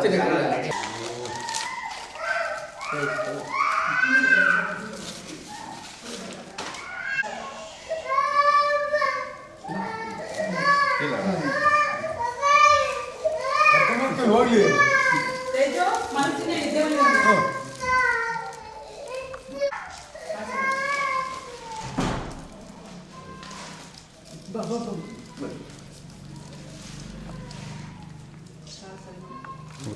갑자기 그래. 내죠? ಈಗ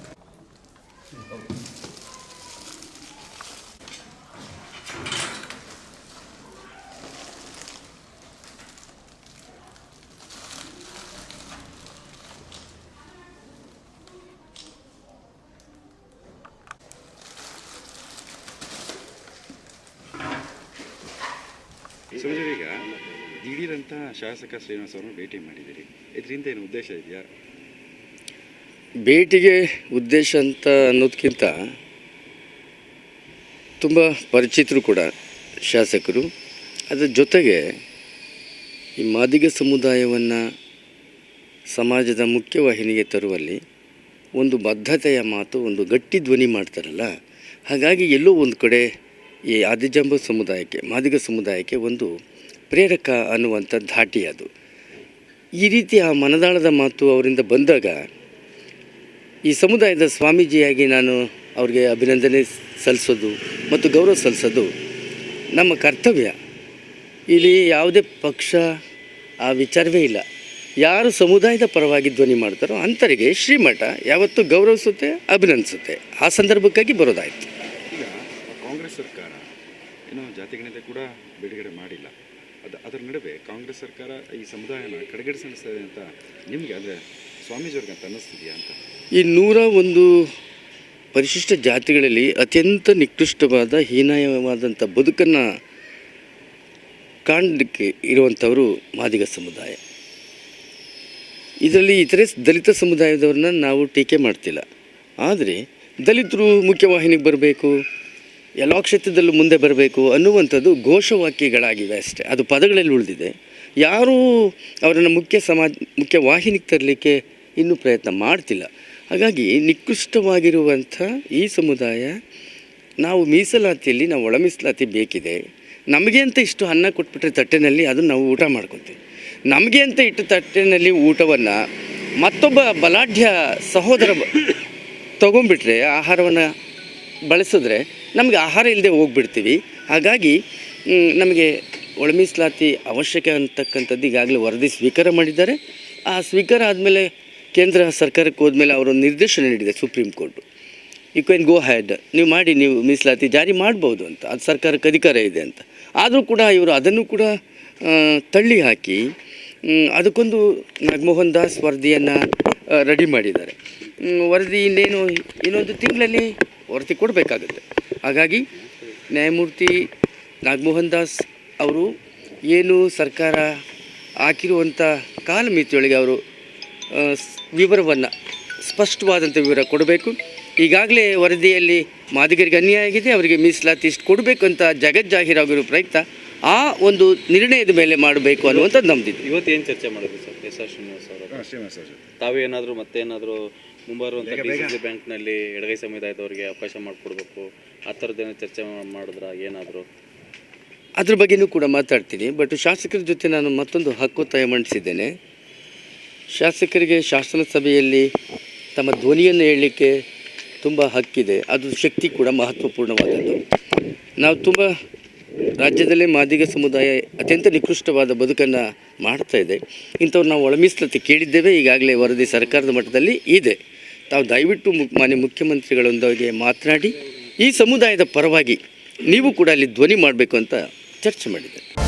ಶಾಸಕ ಶ್ರೀನಿವಾಸ್ ಅವರನ್ನು ಭೇಟಿ ಮಾಡಿದ್ದೀರಿ. ಇದರಿಂದ ಏನು ಉದ್ದೇಶ ಇದೆಯಾ? ಭೇಟಿಗೆ ಉದ್ದೇಶ ಅಂತ ಅನ್ನೋದಕ್ಕಿಂತ ತುಂಬ ಪರಿಚಿತರು ಕೂಡ ಶಾಸಕರು. ಅದರ ಜೊತೆಗೆ ಈ ಮಾದಿಗ ಸಮುದಾಯವನ್ನು ಸಮಾಜದ ಮುಖ್ಯವಾಹಿನಿಗೆ ತರುವಲ್ಲಿ ಒಂದು ಬದ್ಧತೆಯ ಮಾತು, ಒಂದು ಗಟ್ಟಿ ಧ್ವನಿ ಮಾಡ್ತಾರಲ್ಲ? ಹಾಗಾಗಿ ಎಲ್ಲೋ ಒಂದು ಕಡೆ ಈ ಆದಿಜಂಬ ಸಮುದಾಯಕ್ಕೆ, ಮಾದಿಗ ಸಮುದಾಯಕ್ಕೆ ಒಂದು ಪ್ರೇರಕ ಅನ್ನುವಂಥ ಧಾಟಿ ಅದು. ಈ ರೀತಿ ಆ ಮನದಾಳದ ಮಾತು ಅವರಿಂದ ಬಂದಾಗ ಈ ಸಮುದಾಯದ ಸ್ವಾಮೀಜಿಯಾಗಿ ನಾನು ಅವ್ರಿಗೆ ಅಭಿನಂದನೆ ಸಲ್ಲಿಸೋದು ಮತ್ತು ಗೌರವ ಸಲ್ಲಿಸೋದು ನಮ್ಮ ಕರ್ತವ್ಯ. ಇಲ್ಲಿ ಯಾವುದೇ ಪಕ್ಷ ಆ ವಿಚಾರವೇ ಇಲ್ಲ. ಯಾರು ಸಮುದಾಯದ ಪರವಾಗಿ ಧ್ವನಿ ಮಾಡ್ತಾರೋ ಅಂಥರಿಗೆ ಶ್ರೀಮಠ ಯಾವತ್ತೂ ಗೌರವಿಸುತ್ತೆ, ಅಭಿನಂದಿಸುತ್ತೆ. ಆ ಸಂದರ್ಭಕ್ಕಾಗಿ ಬರೋದಾಯಿತು. ಈಗ ಕಾಂಗ್ರೆಸ್ ಸರ್ಕಾರ ಏನೋ ಜಾತಿಗಣತೆ ಕೂಡ ಬಿಡುಗಡೆ ಮಾಡಿಲ್ಲ. ಅದು ಅದರ ನಡುವೆ ಕಾಂಗ್ರೆಸ್ ಸರ್ಕಾರ ಈ ಸಮುದಾಯನ ಕಡೆಗಣಿಸ್ತದೆ ಅಂತ ನಿಮಗೆ ಅಂದರೆ ಸ್ವಾಮೀಜಿಯವ್ರಿಗೆ ಅನ್ನಿಸ್ತಿದೆಯಾ ಅಂತ? ಈ ನೂರ ಒಂದು ಪರಿಶಿಷ್ಟ ಜಾತಿಗಳಲ್ಲಿ ಅತ್ಯಂತ ನಿಕೃಷ್ಟವಾದ ಹೀನಾಯವಾದಂಥ ಬದುಕನ್ನು ಕಾಣಲಿಕ್ಕೆ ಇರುವಂಥವರು ಮಾದಿಗ ಸಮುದಾಯ. ಇದರಲ್ಲಿ ಇತರೆ ದಲಿತ ಸಮುದಾಯದವ್ರನ್ನ ನಾವು ಟೀಕೆ ಮಾಡ್ತಿಲ್ಲ. ಆದರೆ ದಲಿತರು ಮುಖ್ಯವಾಹಿನಿಗೆ ಬರಬೇಕು, ಎಲ್ಲ ಕ್ಷೇತ್ರದಲ್ಲೂ ಮುಂದೆ ಬರಬೇಕು ಅನ್ನುವಂಥದ್ದು ಘೋಷವಾಕ್ಯಗಳಾಗಿವೆ ಅಷ್ಟೇ. ಅದು ಪದಗಳಲ್ಲಿ ಉಳಿದಿದೆ. ಯಾರೂ ಅವರನ್ನು ಮುಖ್ಯ ಸಮಾಜ ಮುಖ್ಯ ವಾಹಿನಿಗೆ ತರಲಿಕ್ಕೆ ಇನ್ನೂ ಪ್ರಯತ್ನ ಮಾಡ್ತಿಲ್ಲ. ಹಾಗಾಗಿ ನಿಕೃಷ್ಟವಾಗಿರುವಂಥ ಈ ಸಮುದಾಯ ನಾವು ಮೀಸಲಾತಿಯಲ್ಲಿ, ನಾವು ಒಳ ಮೀಸಲಾತಿ ಬೇಕಿದೆ. ನಮಗೆ ಅಂತ ಇಷ್ಟು ಅನ್ನ ಕೊಟ್ಬಿಟ್ರೆ ತಟ್ಟೆನಲ್ಲಿ ಅದನ್ನು ನಾವು ಊಟ ಮಾಡ್ಕೊತೀವಿ. ನಮಗೆ ಅಂತ ಇಟ್ಟು ತಟ್ಟೆನಲ್ಲಿ ಊಟವನ್ನು ಮತ್ತೊಬ್ಬ ಬಲಾಢ್ಯ ಸಹೋದರ ತಗೊಂಡ್ಬಿಟ್ರೆ ಆಹಾರವನ್ನು ಬಳಸಿದ್ರೆ ನಮಗೆ ಆಹಾರ ಇಲ್ಲದೆ ಹೋಗ್ಬಿಡ್ತೀವಿ. ಹಾಗಾಗಿ ನಮಗೆ ಒಳ ಮೀಸಲಾತಿ ಅವಶ್ಯಕ ಅಂತಕ್ಕಂಥದ್ದು ಈಗಾಗಲೇ ವರದಿ ಸ್ವೀಕಾರ ಮಾಡಿದ್ದಾರೆ. ಆ ಸ್ವೀಕಾರ ಆದಮೇಲೆ ಕೇಂದ್ರ ಸರ್ಕಾರಕ್ಕೆ ಹೋದ್ಮೇಲೆ ಅವರು ನಿರ್ದೇಶನ ನೀಡಿದೆ supreme court. You can go ahead ನೀವು ಮಾಡಿ, ನೀವು ಮೀಸಲಾತಿ ಜಾರಿ ಮಾಡ್ಬೋದು ಅಂತ. ಅದು ಸರ್ಕಾರಕ್ಕೆ ಅಧಿಕಾರ ಇದೆ ಅಂತ. ಆದರೂ ಕೂಡ ಇವರು ಅದನ್ನು ಕೂಡ ತಳ್ಳಿ ಹಾಕಿ ಅದಕ್ಕೊಂದು ನಾಗಮೋಹನ್ ದಾಸ್ ವರದಿಯನ್ನು ರೆಡಿ ಮಾಡಿದ್ದಾರೆ. ವರದಿ ಇನ್ನೇನು, ಇನ್ನೊಂದು ತಿಂಗಳಲ್ಲಿ ವರದಿ ಕೊಡಬೇಕಾಗುತ್ತೆ. ಹಾಗಾಗಿ ನ್ಯಾಯಮೂರ್ತಿ ನಾಗಮೋಹನ್ ದಾಸ್ ಅವರು ಏನು ಸರ್ಕಾರ ಹಾಕಿರುವಂಥ ಕಾಲಮಿತಿಯೊಳಗೆ ಅವರು ವಿವರವನ್ನು ಸ್ಪಷ್ಟವಾದಂಥ ವಿವರ ಕೊಡಬೇಕು. ಈಗಾಗಲೇ ವರದಿಯಲ್ಲಿ ಮಾದಿಗರಿಗೆ ಅನ್ಯಾಯ ಆಗಿದೆ ಅವರಿಗೆ ಮೀಸಲಾತಿ ಇಷ್ಟು ಕೊಡಬೇಕು ಅಂತ ಜಗಜ್ಜಾಹೀರಾಗಿರೋ ಪ್ರಯತ್ನ ಆ ಒಂದು ನಿರ್ಣಯದ ಮೇಲೆ ಮಾಡಬೇಕು ಅನ್ನುವಂಥದ್ದು ಇವತ್ತು ಏನು ಚರ್ಚೆ ಮಾಡೋದು ಸರ್? ಎಸ್ ಆರ್ ಶ್ರೀನಿವಾಸ್ ಅವರು? ಶ್ರೀನಿವಾಸ್ ಅವರು. ತಾವೇನಾದರೂ ಮತ್ತೇನಾದರೂ ಮುಂಬರುವಂಥ ಡಿ ಸಿ ಸಿ ಬ್ಯಾಂಕ್ನಲ್ಲಿ ಎಡಗೈ ಸಮುದಾಯದವರಿಗೆ ಅವಕಾಶ ಮಾಡಿಕೊಡ್ಬೇಕು ಆ ಥರದ್ದೇನೋ ಚರ್ಚೆ ಮಾಡಿದ್ರ ಏನಾದರೂ? ಅದ್ರ ಬಗ್ಗೆನೂ ಕೂಡ ಮಾತಾಡ್ತೀನಿ ಬಟ್ ಶಾಸಕರ ಜೊತೆ ನಾನು ಮತ್ತೊಂದು ಹಕ್ಕೊತ್ತಾಯ ಮಂಡಿಸಿದ್ದೇನೆ ಶಾಸಕರಿಗೆ ಶಾಸನ ಸಭೆಯಲ್ಲಿ ತಮ್ಮ ಧ್ವನಿಯನ್ನು ಹೇಳಲಿಕ್ಕೆ ತುಂಬ ಹಕ್ಕಿದೆ. ಅದು ಶಕ್ತಿ ಕೂಡ ಮಹತ್ವಪೂರ್ಣವಾದದ್ದು. ನಾವು ತುಂಬ ರಾಜ್ಯದಲ್ಲೇ ಮಾದಿಗ ಸಮುದಾಯ ಅತ್ಯಂತ ನಿಕೃಷ್ಟವಾದ ಬದುಕನ್ನು ಮಾಡ್ತಾ ಇದೆ. ಇಂಥವ್ರು ನಾವು ಒಳಮೀಸಲತೆ ಕೇಳಿದ್ದೇವೆ. ಈಗಾಗಲೇ ವರದಿ ಸರ್ಕಾರದ ಮಟ್ಟದಲ್ಲಿ ಇದೆ. ತಾವು ದಯವಿಟ್ಟು ಮಾನ್ಯ ಮುಖ್ಯಮಂತ್ರಿಗಳೊಂದಿಗೆ ಮಾತನಾಡಿ, ಈ ಸಮುದಾಯದ ಪರವಾಗಿ ನೀವು ಕೂಡ ಅಲ್ಲಿ ಧ್ವನಿ ಮಾಡಬೇಕು ಅಂತ ಚರ್ಚೆ ಮಾಡಿದೆ